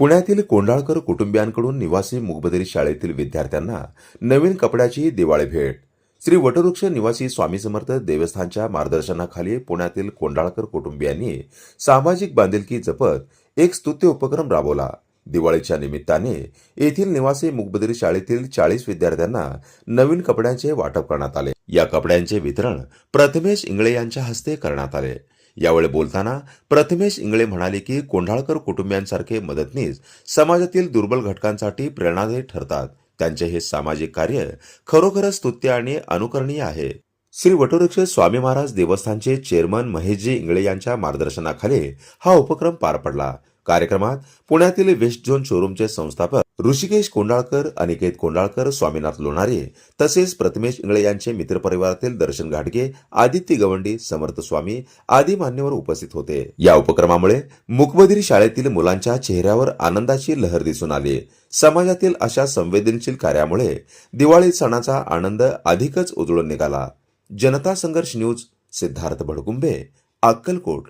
पुण्यातील कोंढाळकर कुटुंबियांकडून निवासी मुगबदरी शाळेतील विद्यार्थ्यांना नवीन कपड्याची दिवाळी भेट. श्री वटवृक्ष निवासी स्वामी समर्थ देवस्थानच्या मार्गदर्शनाखाली पुण्यातील कोंढाळकर कुटुंबियांनी सामाजिक बांधिलकी जपत एक स्तुत्य उपक्रम राबवला. दिवाळीच्या निमित्ताने येथील निवासी मुकबदरी शाळेतील चाळीस विद्यार्थ्यांना नवीन कपड्यांचे वाटप करण्यात आले. या कपड्यांचे वितरण प्रथमेश इंगळे यांच्या हस्ते करण्यात आले. यावेळी बोलताना प्रथमेश इंगळे म्हणाले की कोंढाळकर कुटुंबियांसारखे मदतनीस समाजातील दुर्बल घटकांसाठी प्रेरणादायी ठरतात. त्यांचे हे सामाजिक कार्य खरोखरच स्तुत्य आणि अनुकरणीय आहे. श्री वटवृक्ष स्वामी महाराज देवस्थानचे चेअरमन महेशजी इंगळे यांच्या मार्गदर्शनाखाली हा उपक्रम पार पडला. कार्यक्रमात पुण्यातील वेस्ट झोन शोरूमचे संस्थापक ऋषिकेश कोंडाळकर अनिकेत कोंडाळकर स्वामीनाथ लोणारे तसेच प्रथमेश इंगळे यांचे मित्रपरिवारातील दर्शन घाटगे आदित्य गवंडी समर्थ स्वामी आदी मान्यवर उपस्थित होते. या उपक्रमामुळे मुकबधिरी शाळेतील मुलांच्या चेहऱ्यावर आनंदाची लहर दिसून आली. समाजातील अशा संवेदनशील कार्यामुळे दिवाळी सणाचा आनंद अधिकच उजळून निघाला. जनता संघर्ष न्यूज सिद्धार्थ भडकुंबे अक्कलकोट.